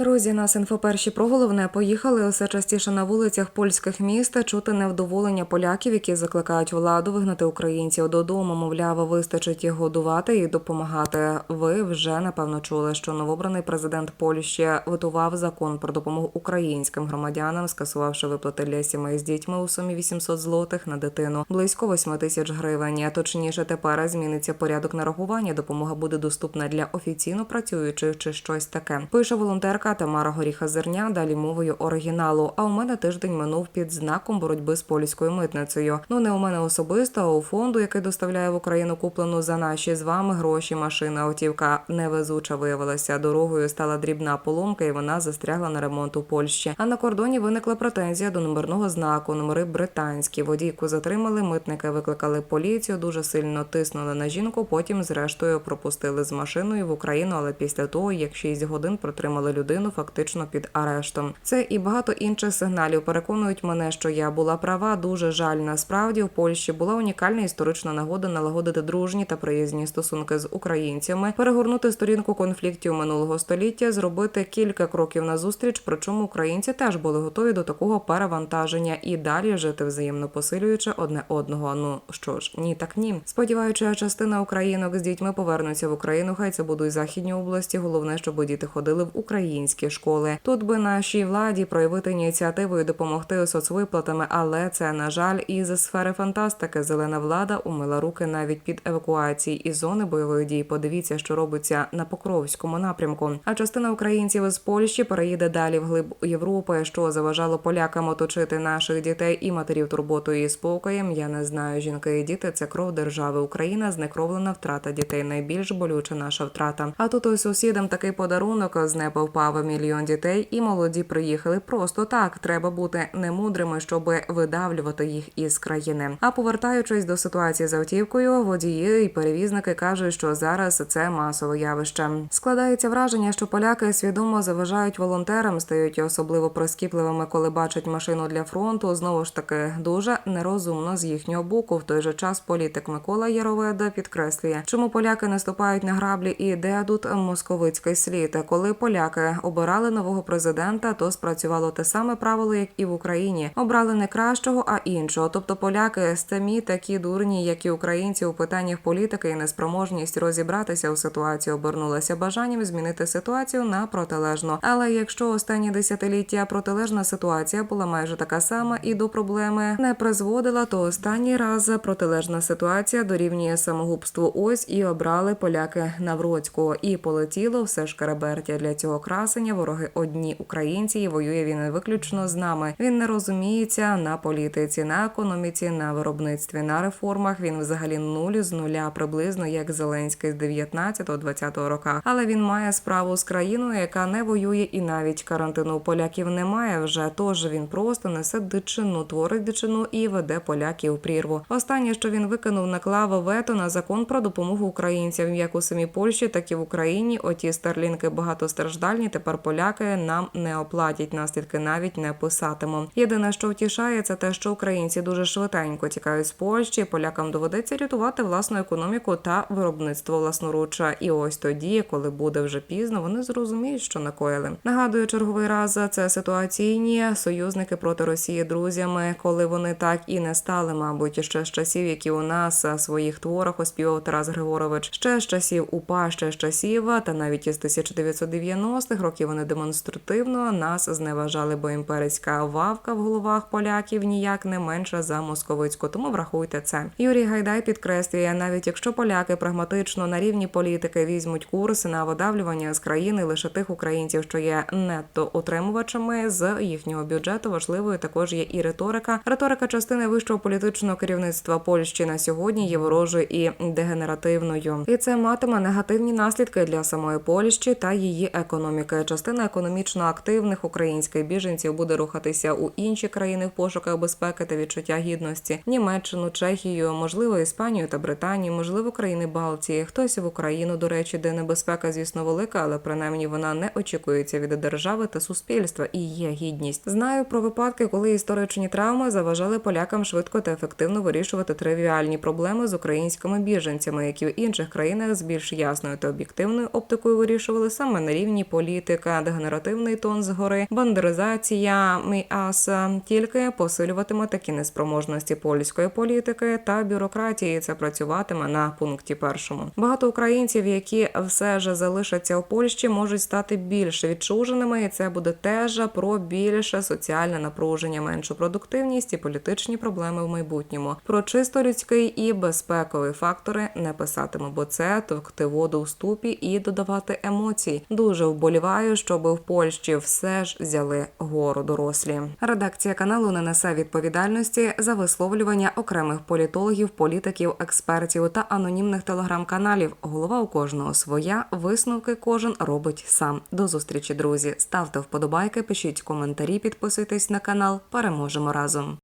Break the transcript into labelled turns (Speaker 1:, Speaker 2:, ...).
Speaker 1: Друзі, нас інфоперші про головне поїхали усе частіше на вулицях польських міст чути невдоволення поляків, які закликають владу вигнати українців додому. Мовляв, вистачить їх годувати і допомагати. Ви вже напевно чули, що новобраний президент Польщі витував закон про допомогу українським громадянам, скасувавши виплати для сімей з дітьми у сумі 800 злотих на дитину, близько 8 тисяч гривень. Точніше, тепер зміниться порядок нарахування. Допомога буде доступна для офіційно працюючих чи щось таке. Пише волонтерка Тамара Горіха Зерня. Далі мовою оригіналу. А у мене тиждень минув під знаком боротьби з польською митницею. Ну не у мене особисто, а у фонду, який доставляє в Україну куплену за наші з вами гроші. Машина автівка невезуча виявилася. Дорогою стала дрібна поломка, і вона застрягла на ремонт у Польщі. А на кордоні виникла претензія до номерного знаку. Номери британські. Водійку затримали. Митники викликали поліцію. Дуже сильно тиснули на жінку. Потім, зрештою, пропустили з машиною в Україну. Але після того, як 6 годин протримали людину, фактично під арештом. Це і багато інших сигналів переконують мене, що я була права. Дуже жаль. Насправді в Польщі була унікальна історична нагода налагодити дружні та приязні стосунки з українцями, перегорнути сторінку конфліктів минулого століття, зробити кілька кроків назустріч. Причому українці теж були готові до такого перевантаження і далі жити взаємно посилюючи одне одного. Ну що ж, ні, так ні. Сподіваючи, частина українок з дітьми повернуться в Україну. Хай це будуть західні області. Головне, щоб діти ходили в українські школи. Тут би нашій владі проявити ініціативу і допомогти соцвиплатами, але це на жаль із сфери фантастики. Зелена влада умила руки навіть під евакуації із зони бойових дій. Подивіться, що робиться на Покровському напрямку. А частина українців з Польщі переїде далі в глиб Європи, що заважало полякам оточити наших дітей і матерів турботою і спокоєм. Я не знаю. Жінки і діти це кров держави. Україна знекровлена втрата дітей. Найбільш болюча наша втрата. А тут ось сусідам такий подарунок з неба впав мільйон дітей, і молоді приїхали просто так. Треба бути немудрими, щоб видавлювати їх із країни. А повертаючись до ситуації з автівкою, водії і перевізники кажуть, що зараз це масове явище. Складається враження, що поляки свідомо заважають волонтерам, стають особливо прискіпливими, коли бачать машину для фронту. Знову ж таки, дуже нерозумно з їхнього боку. В той же час політик Микола Яроведа підкреслює, чому поляки наступають на граблі і де тут московицький слід. Коли поляки обирали нового президента, то спрацювало те саме правило, як і в Україні. Обрали не кращого, а іншого. Тобто поляки самі такі дурні, як і українці у питаннях політики, і неспроможність розібратися у ситуації обернулася бажанням змінити ситуацію на протилежну. Але якщо останні десятиліття протилежна ситуація була майже така сама і до проблеми не призводила, то останній раз протилежна ситуація дорівнює самогубству. Ось і обрали поляки Навроцького. І полетіло все ж карабертя для цього красення. Вороги одні українці, і воює він виключно з нами. Він не розуміється на політиці, на економіці, на виробництві, на реформах. Він взагалі нуль з нуля, приблизно як Зеленський з 19-20 роках. Але він має справу з країною, яка не воює, і навіть карантину поляків немає вже. Тож він просто несе дичину, творить дичину і веде поляків прірву. Останнє, що він викинув, наклав вето на закон про допомогу українцям, як у самій Польщі, так і в Україні. Оті старлінки багатостраждальні. Тепер поляки нам не оплатять наслідки, навіть не писатиму. Єдине, що втішає, це те, що українці дуже швиденько тікають з Польщі. Полякам доведеться рятувати власну економіку та виробництво власноруча. І ось тоді, коли буде вже пізно, вони зрозуміють, що накоїли. Нагадую, черговий раз це ситуаційні союзники проти Росії друзями, коли вони так і не стали, мабуть, ще з часів, які у нас в своїх творах оспівав Тарас Григорович, ще з часів УПА, ще з часів, та навіть із 1990-х років вони демонстративно нас зневажали, бо імперська вавка в головах поляків ніяк не менша за московицьку. Тому врахуйте це. Юрій Гайдай підкреслює, навіть якщо поляки прагматично на рівні політики візьмуть курс на видавлювання з країни лише тих українців, що є нетто утримувачами з їхнього бюджету. Важливою також є і риторика. Риторика частини вищого політичного керівництва Польщі на сьогодні є ворожою і дегенеративною, і це матиме негативні наслідки для самої Польщі та її економіки. Частина економічно активних українських біженців буде рухатися у інші країни в пошуках безпеки та відчуття гідності: Німеччину, Чехію, можливо, Іспанію та Британію, можливо, країни Балтії. Хтось в Україну, до речі, де небезпека, звісно, велика, але принаймні вона не очікується від держави та суспільства і є гідність. Знаю про випадки, коли історичні травми заважали полякам швидко та ефективно вирішувати тривіальні проблеми з українськими біженцями, які в інших країнах з більш ясною та об'єктивною оптикою вирішували саме на рівні політики. Політика, дегенеративний тон згори, бандеризація міаса тільки посилюватиме такі неспроможності польської політики та бюрократії. Це працюватиме на пункті першому. Багато українців, які все ж залишаться у Польщі, можуть стати більш відчуженими, і це буде теж про більше соціальне напруження, меншу продуктивність і політичні проблеми в майбутньому. Про чисто людський і безпекові фактори не писатиму, бо це товкти воду в ступі і додавати емоцій. Дуже вболіваю, щоб в Польщі все ж взяли гору дорослі. Редакція каналу не несе відповідальності за висловлювання окремих політологів, політиків, експертів та анонімних телеграм-каналів. Голова у кожного своя. Висновки кожен робить сам. До зустрічі, друзі. Ставте вподобайки, пишіть коментарі, підписуйтесь на канал. Переможемо разом.